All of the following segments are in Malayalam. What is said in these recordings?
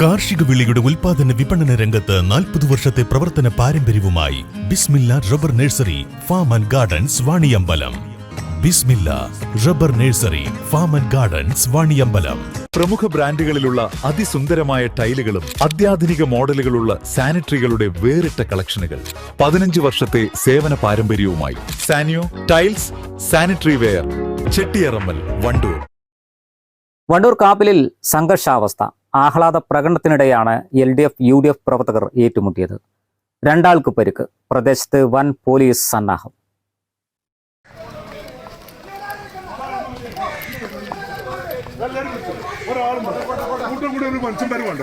കാർഷിക വിളിയുടെ ഉൽപാദന വിപണന രംഗത്ത് നാൽപ്പത് വർഷത്തെ പ്രവർത്തന പാരമ്പര്യവുമായി Bismillah rubber nursery farm and gardens Vaniyambalam Bismillah rubber nursery farm and gardens Vaniyambalam പ്രമുഖ ബ്രാൻഡുകളിലുള്ള അതിസുന്ദരമായ ടൈലുകളും അത്യാധുനിക മോഡലുകളുള്ള സാനിറ്ററികളുടെ വേറിട്ട കളക്ഷനുകൾ പതിനഞ്ച് വർഷത്തെ സേവന പാരമ്പര്യവുമായി Sanyo tiles sanitary ware Chettiyarammal Vandoor. Vandoor കാപ്പിലിൽ സംഘർഷാവസ്ഥ. ആഹ്ലാദ പ്രകടനത്തിനിടെയാണ് L D F U D F പ്രവർത്തകർ ഏറ്റുമുട്ടിയത്. രണ്ടാൾക്ക് പരിക്ക്. പ്രദേശത്ത് വൻ പോലീസ് സന്നാഹം. കൂട്ടം കൂടി ഒരു മനുഷ്യന്മാർ വേണ്ട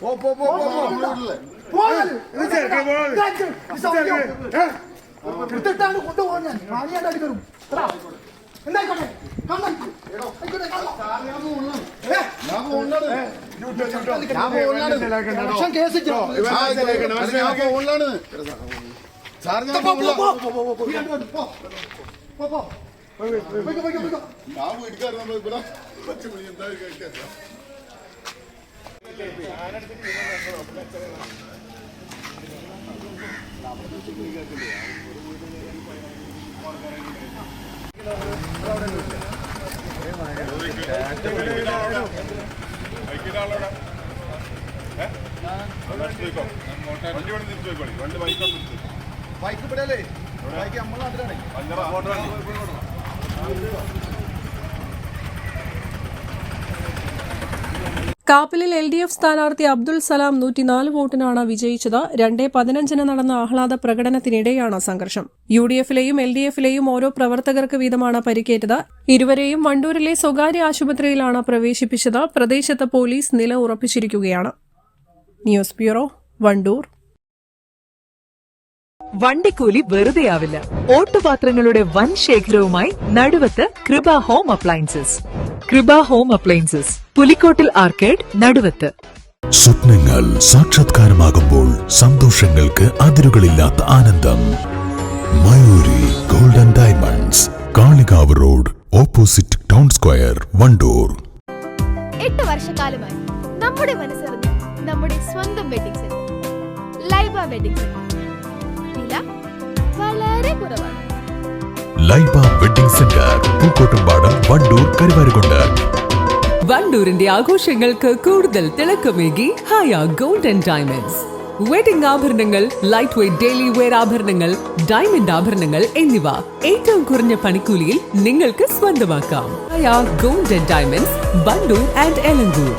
പോ പോ പോ പോ എടുത്തിട്ടാണ് കൊണ്ടുപോകാൻ ഞാൻ മാനിയാണ്ട് അടിക്കറും എന്തായിക്കോട്ടെ കാണാൻ ആയിക്കോട്ടെ ഇലക്ഷൻ കേസ് വണ്ടി വണ്ടി തിരിച്ചു പോയിക്കോളി വണ്ടി ബൈക്ക് ബൈക്ക് ഇവിടെയല്ലേ? ബൈക്ക് നമ്മളെ നാട്ടിലാണ്. കാപ്പിലിൽ എൽ ഡി എഫ് സ്ഥാനാർത്ഥി അബ്ദുൾ സലാം നൂറ്റിനാല് വോട്ടിനാണ് വിജയിച്ചത്. രണ്ടേ പതിനഞ്ചിന് നടന്ന ആഹ്ലാദ പ്രകടനത്തിനിടെയാണ് സംഘർഷം. യു ഡി എഫിലെയും എൽ ഡി എഫിലെയും ഓരോ പ്രവർത്തകർക്ക് വീതമാണ് പരിക്കേറ്റത്. ഇരുവരെയും വണ്ടൂരിലെ സ്വകാര്യ ആശുപത്രിയിലാണ് പ്രവേശിപ്പിച്ചത്. പ്രദേശത്ത് പോലീസ് നില ഉറപ്പിച്ചിരിക്കുകയാണ്. News bureau Vandoor. വണ്ടിക്കൂലി വെറുതെയാവില്ല. ഓട്ടുപാത്രങ്ങളുടെ വൻ ശേഖരവുമായി Naduvath Kripa home appliances. Kripa home appliances. Pulikkottil arcade Naduvath. സ്വപ്നങ്ങൾ സാക്ഷാത്കാരമാകുമ്പോൾ സന്തോഷങ്ങൾക്ക് അതിരുകളില്ലാത്ത ആനന്ദം. Mayuri golden diamonds Kalikavu road opposite town square Vandoor. എട്ട് വർഷക്കാലമായി നമ്മുടെ മനസ്സറിഞ്ഞ് നമ്മുടെ സ്വന്തം wedding centre Laiba wedding centre വില വളരെ കുറവാണ്. Laiba wedding centre Pookkottumpadam Vandoor Karuvarakundu. വണ്ടൂരിന്റെ ആഘോഷങ്ങൾക്ക് കൂടുതൽ തിളക്കമേകി ഹയ ഗോൾഡൻ ഡയമണ്ട്സ്. വെഡിംഗ് ആഭരണങ്ങൾ ലൈറ്റ് വെയ്റ്റ് ഡെയിലി വെയർ ആഭരണങ്ങൾ ഡയമണ്ട് ആഭരണങ്ങൾ എന്നിവ ഏറ്റവും കുറഞ്ഞ പണിക്കൂലിയിൽ നിങ്ങൾക്ക് സ്വന്തമാക്കാം. Gold golden diamonds Vandoor and Elankur.